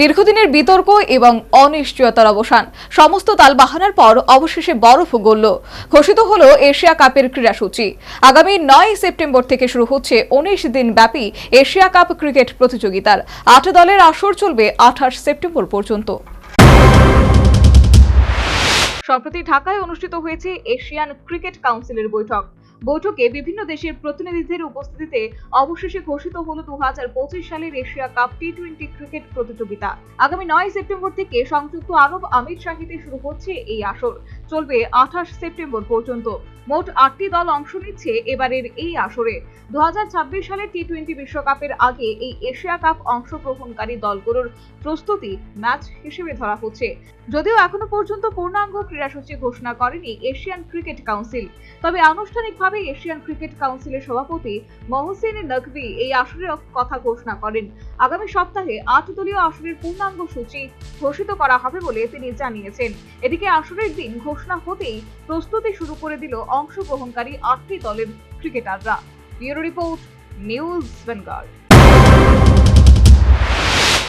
দীর্ঘদিনের বিতর্ক এবং অনিশ্চয়তার অবসান। সমস্ত তালবাহানার পর অবশেষে বরফ গলল। ঘোষিত হল এশিয়া কাপের ক্রীড়াসূচি আগামী নয় সেপ্টেম্বর থেকে শুরু হচ্ছে উনিশ দিন ব্যাপী এশিয়া কাপ ক্রিকেট প্রতিযোগিতার। আট দলের আসর চলবে আঠাশ সেপ্টেম্বর পর্যন্ত। সম্প্রতি ঢাকায় অনুষ্ঠিত হয়েছে এশিয়ান ক্রিকেট কাউন্সিলের বৈঠক। বৈঠকে বিভিন্ন দেশের প্রতিনিধিদের উপস্থিতিতে অবশেষে ঘোষিত হল দু সালের Asia cup T twenty cricket প্রতিযোগিতা। আগামী নয় সেপ্টেম্বর থেকে সংযুক্ত আরব আমির শাহিতে শুরু হচ্ছে এই আসর। চলবে আঠাশ সেপ্টেম্বর পর্যন্ত। মোট আটটি দল অংশ নিচ্ছে এবারের এই আসরে। ছাব্বিশ সালের টি টোয়েন্টি বিশ্বকাপের আগে এই এশিয়া কাপ অংশগ্রহণকারী দলগুলোর প্রস্তুতি ম্যাচ হিসেবে ধরা হচ্ছে। যদিও এখনও পর্যন্ত পূর্ণাঙ্গ ক্রীড়াসূচি ঘোষণা করেনি এশিয়ান ক্রিকেট কাউন্সিল। তবে আনুষ্ঠানিকভাবে এশিয়ান ক্রিকেট কাউন্সিলের সভাপতি মহসিন নকভি এই আসরের কথা ঘোষণা করেন। আগামী সপ্তাহে আট দলীয় আসরের পূর্ণাঙ্গ সূচি ঘোষিত করা হবে বলে তিনি জানিয়েছেন। এদিকে আসরের দিন ঘোষণা হতেই প্রস্তুতি শুরু করে দিল অংশগ্রহণকারী আটটি দলের ক্রিকেটাররা। Bureau report news Bengal